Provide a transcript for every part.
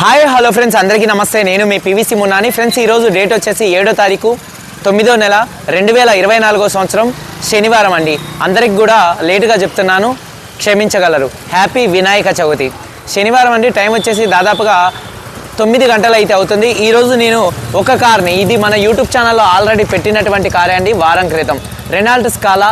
Hi hello friends అందరికీ నమస్తే. నేను మీ పివిసి మున్నాని. ఫ్రెండ్స్ ఈరోజు డేట్ వచ్చేసి ఏడో తారీఖు తొమ్మిదో నెల రెండు వేల ఇరవై నాలుగో సంవత్సరం శనివారం అండి. అందరికి కూడా లేటుగా చెప్తున్నాను క్షమించగలరు. హ్యాపీ వినాయక చవితి. శనివారం అండి టైం వచ్చేసి దాదాపుగా తొమ్మిది గంటలు అయితే అవుతుంది ఈరోజు నేను ఒక కార్ని ఇది మన యూట్యూబ్ ఛానల్లో ఆల్రెడీ పెట్టినటువంటి కారే అండి వారం క్రితం. రెనాల్ట్ స్కాలా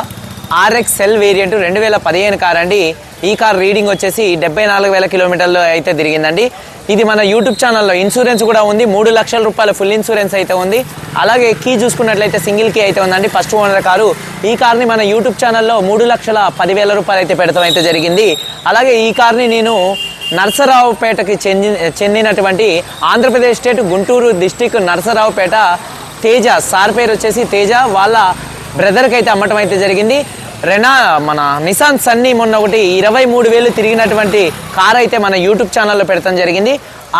ఆర్ఎక్స్ సెల్ వేరియంట్ రెండు వేల పదిహేను కార్ అండి. ఈ కార్ రీడింగ్ వచ్చేసి డెబ్బై నాలుగు వేల కిలోమీటర్లు అయితే తిరిగిందండి. ఇది మన యూట్యూబ్ ఛానల్లో ఇన్సూరెన్స్ కూడా ఉంది. మూడు లక్షల రూపాయల ఫుల్ ఇన్సూరెన్స్ అయితే ఉంది. అలాగే కీ చూసుకున్నట్లయితే సింగిల్ కీ అయితే ఉందండి. First owner car. ఈ కార్ని మన యూట్యూబ్ ఛానల్లో మూడు లక్షల పదివేల రూపాయలు అయితే పెడతాం అయితే జరిగింది. అలాగే ఈ కార్ని నేను నర్సరావుపేటకి చెంది చెందినటువంటి Andhra Pradesh state Guntur district Narasaraopet Teja. Sir పేరు వచ్చేసి తేజ. వాళ్ళ బ్రదర్కి అయితే అమ్మటం అయితే జరిగింది. రెనా మన నిసాన్ సన్నీ మొన్న ఒకటి ఇరవై మూడు వేలు తిరిగినటువంటి కారు అయితే మన యూట్యూబ్ ఛానల్లో పెడతాం జరిగింది.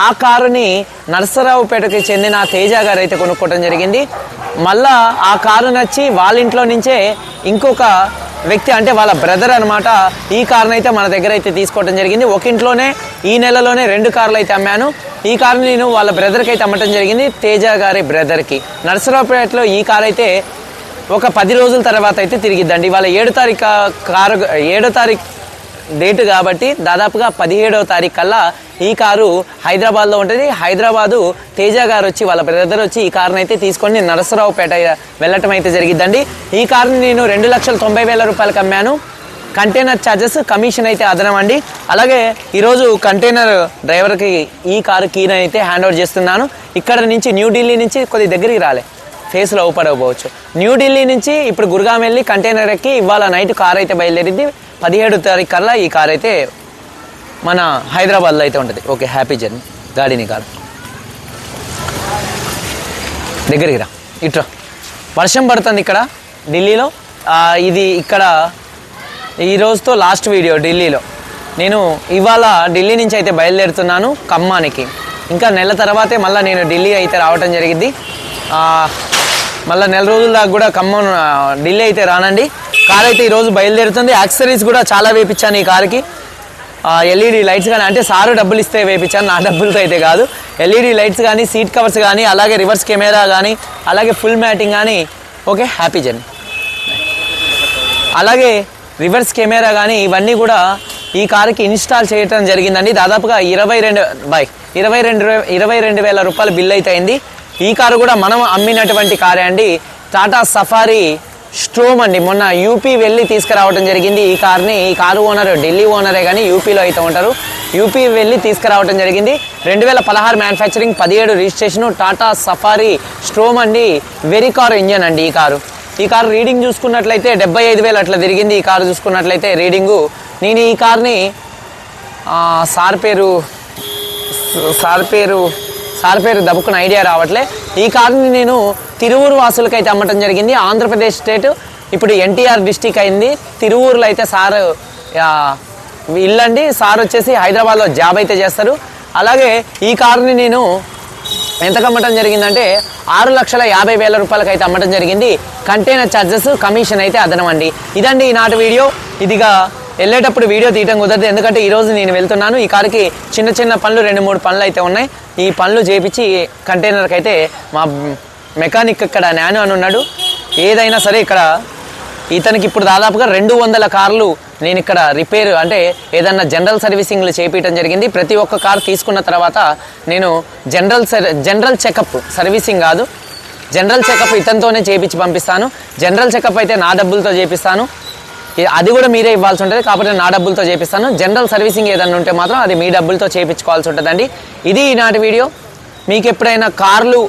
ఆ కారుని నరసరావుపేటకి చెందిన తేజ గారు అయితే కొనుక్కోవడం జరిగింది. మళ్ళా ఆ కారు నచ్చి వాళ్ళ ఇంట్లో నుంచే ఇంకొక వ్యక్తి అంటే వాళ్ళ బ్రదర్ అనమాట ఈ కార్ని అయితే మన దగ్గర అయితే తీసుకోవడం జరిగింది. ఒక ఇంట్లోనే ఈ నెలలోనే రెండు కార్లు అయితే అమ్మాను. ఈ కారుని నేను వాళ్ళ బ్రదర్కి అయితే అమ్మటం జరిగింది తేజ గారి బ్రదర్కి. నరసరావుపేటలో ఈ కారు అయితే ఒక పది రోజుల తర్వాత అయితే తిరిగిద్దండి. ఇవాళ ఏడో తారీఖు కారు ఏడో తారీఖు డేట్ కాబట్టి దాదాపుగా పదిహేడవ తారీఖు కల్లా ఈ కారు హైదరాబాద్లో ఉంటుంది. హైదరాబాదు తేజ గారు వచ్చి వాళ్ళ బ్రదర్ వచ్చి ఈ కారుని అయితే తీసుకొని నరసరావుపేట వెళ్ళటం అయితే జరిగిద్దండి. ఈ కారుని నేను రెండు లక్షల తొంభై వేల రూపాయలకు అమ్మాను. కంటైనర్ ఛార్జెస్ కమిషన్ అయితే అదనం అండి అలాగే ఈరోజు కంటైనర్ డ్రైవర్కి ఈ కారు కీని అయితే హ్యాండ్ ఓవర్ చేస్తున్నాను. ఇక్కడ నుంచి న్యూఢిల్లీ నుంచి కొద్ది దగ్గరికి రాలే. ఫేస్లో ఊపడకపోవచ్చు న్యూఢిల్లీ నుంచి ఇప్పుడు గురుగాం వెళ్ళి కంటైనర్ ఎక్కి ఇవాళ నైట్ కార్ అయితే బయలుదేరింది. పదిహేడు తారీఖు కల్లా ఈ కార్ అయితే మన హైదరాబాద్లో అయితే ఉంటుంది. Okay happy journey. గాడిని కార్ దగ్గరికి రా. ఇట్రా వర్షం పడుతుంది ఇక్కడ ఢిల్లీలో. ఇది ఇక్కడ ఈ రోజుతో లాస్ట్ వీడియో ఢిల్లీలో. నేను ఇవాళ ఢిల్లీ నుంచి అయితే బయలుదేరుతున్నాను ఖమ్మానికి. ఇంకా నెల తర్వాతే మళ్ళీ నేను ఢిల్లీ అయితే రావటం జరిగింది. మళ్ళీ నెల రోజుల దాకా కూడా ఖమ్మం ఢిల్లీ అయితే రానండి. కార్ అయితే ఈరోజు బయలుదేరుతుంది. యాక్సరీస్ కూడా చాలా వేపించాను ఈ కార్కి. ఎల్ఈడి లైట్స్ కానీ అంటే సారు డబ్బులు ఇస్తే వేపించాను నా డబ్బులతో అయితే కాదు. ఎల్ఈడి లైట్స్ కానీ సీట్ కవర్స్ కానీ అలాగే రివర్స్ కెమెరా కానీ అలాగే ఫుల్ మ్యాటింగ్ కానీ ఓకే హ్యాపీ జర్నీ అలాగే రివర్స్ కెమెరా కానీ ఇవన్నీ కూడా ఈ కారుకి ఇన్స్టాల్ చేయటం జరిగిందండి. దాదాపుగా ఇరవై రెండు బై ఇరవై రెండు ఇరవై రెండు వేల రూపాయల బిల్ అయితే అయింది. ఈ కారు కూడా మనం అమ్మినటువంటి కారే అండి. టాటా సఫారీ స్ట్రోమ్ అండి. మొన్న యూపీ వెళ్ళి తీసుకురావడం జరిగింది ఈ కార్ని. ఈ కారు ఓనర్ ఢిల్లీ ఓనరే కానీ యూపీలో అయితే ఉంటారు. యూపీ వెళ్ళి తీసుకురావడం జరిగింది. రెండు వేల పదహారు మ్యానుఫ్యాక్చరింగ్ పదిహేడు రిజిస్ట్రేషన్ టాటా సఫారీ స్ట్రోమ్ అండి. వెరీ కార్ ఇంజన్ అండి ఈ కారు. ఈ కారు రీడింగ్ చూసుకున్నట్లయితే డెబ్బై ఐదు వేలు అట్లా తిరిగింది ఈ కారు చూసుకున్నట్లయితే రీడింగు. నేను ఈ కార్ని సార్ పేరు సార్ పేరు సార్ పేరు దబ్బుకున్న ఐడియా రావట్లే. ఈ కార్ని నేను తిరువూరు వాసులకైతే అమ్మటం జరిగింది. ఆంధ్రప్రదేశ్ స్టేట్ ఇప్పుడు ఎన్టీఆర్ డిస్టిక్ అయింది. తిరువూరులో అయితే సార్ ఇల్లండి సార్ వచ్చేసి హైదరాబాద్లో జాబ్ అయితే చేస్తారు. అలాగే ఈ కారుని నేను ఎంతకు అమ్మటం జరిగిందంటే ఆరు లక్షల యాభై వేల రూపాయలకి అయితే అమ్మటం జరిగింది. కంటైనర్ ఛార్జెస్ కమిషన్ అయితే అదనం అండి ఇదండి ఈనాటి వీడియో. ఇదిగా వెళ్ళేటప్పుడు వీడియో తీయడం కుదరదు. ఎందుకంటే ఈరోజు నేను వెళ్తున్నాను. ఈ కారుకి చిన్న చిన్న పనులు రెండు మూడు పనులు అయితే ఉన్నాయి. ఈ పనులు చేపించి కంటైనర్కి అయితే మా మెకానిక్ ఇక్కడ నాను అని ఉన్నాడు. ఏదైనా సరే ఇక్కడ ఇతనికి ఇప్పుడు దాదాపుగా రెండు వందల కార్లు నేను ఇక్కడ రిపేర్ అంటే ఏదన్నా జనరల్ సర్వీసింగ్లు చేపించడం జరిగింది. ప్రతి ఒక్క కార్ తీసుకున్న తర్వాత నేను general sir general checkup servicing కాదు. జనరల్ చెకప్ ఇతనితోనే చేపించి పంపిస్తాను. జనరల్ చెకప్ అయితే నా డబ్బులతో చేపిస్తాను. అది కూడా మీరే ఇవ్వాల్సి ఉంటుంది. కాకపోతే నా డబ్బులతో చేపిస్తాను. జనరల్ సర్వీసింగ్ ఏదైనా ఉంటే మాత్రం అది మీ డబ్బులతో చేయించుకోవాల్సి ఉంటుందండి. ఇది ఈనాటి వీడియో. మీకు ఎప్పుడైనా కార్లు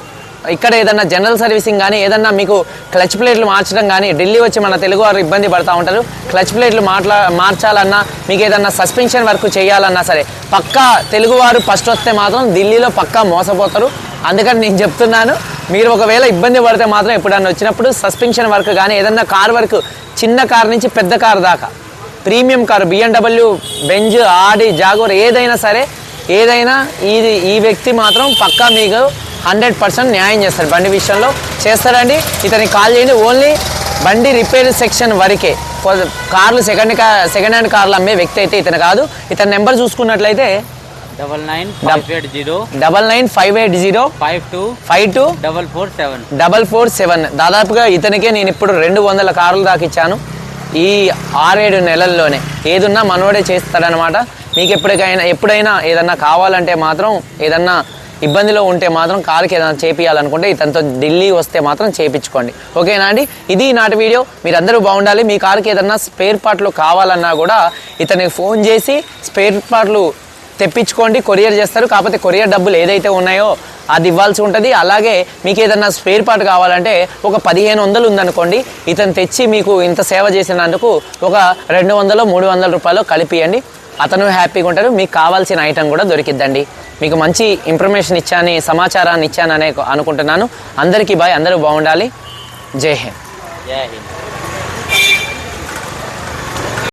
ఇక్కడ ఏదన్నా జనరల్ సర్వీసింగ్ కానీ ఏదన్నా మీకు క్లచ్ ప్లేట్లు మార్చడం కానీ ఢిల్లీ వచ్చి మన తెలుగు వారు ఇబ్బంది పడతా ఉంటారు. క్లచ్ ప్లేట్లు మాట్లా మార్చాలన్నా మీకు ఏదన్నా సస్పెన్షన్ వర్క్ చేయాలన్నా సరే పక్కా తెలుగువారు ఫస్ట్ వస్తే మాత్రం ఢిల్లీలో పక్కా మోసపోతారు. అందుకని నేను చెప్తున్నాను మీరు ఒకవేళ ఇబ్బంది పడితే మాత్రం ఎప్పుడన్నా వచ్చినప్పుడు సస్పెన్షన్ వర్క్ కానీ ఏదన్నా కార్ వర్క్ చిన్న కార్ నుంచి పెద్ద కార్ దాకా. Premium car BMW Benz Audi Jaguar ఏదైనా సరే ఏదైనా ఇది ఈ వ్యక్తి మాత్రం పక్కా మీకు హండ్రెడ్ పర్సెంట్ న్యాయం చేస్తాడు. బండి విషయంలో చేస్తారండి ఇతనికి కాల్ చేయండి. ఓన్లీ బండి రిపేర్ సెక్షన్ వరకే. కార్లు సెకండ్ కా సెకండ్ హ్యాండ్ కార్లు అమ్మే వ్యక్తి అయితే ఇతను కాదు. ఇతని నెంబర్ చూసుకున్నట్లయితే double nine five eight zero double nine five eight zero five two five two double four seven double four seven దాదాపుగా ఇతనికే నేను ఇప్పుడు రెండు వందల కార్లు దాకా ఇచ్చాను. ఈ ఆరేడు నెలల్లోనే. ఏదున్నా మనోడే చేస్తాడనమాట మీకు ఎప్పటికైనా ఎప్పుడైనా ఏదన్నా కావాలంటే మాత్రం ఏదన్నా ఇబ్బందిలో ఉంటే మాత్రం కార్కి ఏదైనా చేపియాలనుకుంటే ఇతనితో ఢిల్లీ వస్తే మాత్రం చేపించుకోండి ఓకేనా అండి? ఇది నాటి వీడియో. మీరందరూ బాగుండాలి. మీ కార్కి ఏదన్నా స్పేర్ పార్ట్లు కావాలన్నా కూడా ఇతనికి ఫోన్ చేసి స్పేర్ పార్ట్లు తెప్పించుకోండి కొరియర్ చేస్తారు. కాకపోతే కొరియర్ డబ్బులు ఏదైతే ఉన్నాయో అది ఇవ్వాల్సి ఉంటుంది. అలాగే మీకు ఏదన్నా స్పేర్ పార్ట్ కావాలంటే ఒక పదిహేను వందలు ఉందనుకోండి. ఇతను తెచ్చి మీకు ఇంత సేవ చేసినందుకు ఒక రెండు వందలు మూడు వందల రూపాయలు కలిపియండి. అతను హ్యాపీగా ఉంటారు మీకు కావాల్సిన ఐటెం కూడా దొరికిద్దండి. మీకు మంచి ఇన్ఫర్మేషన్ ఇచ్చాని సమాచారాన్ని ఇచ్చాననే అనుకుంటున్నాను. అందరికీ బాయ్ అందరూ బాగుండాలి. జై హింద్. జై హింద్.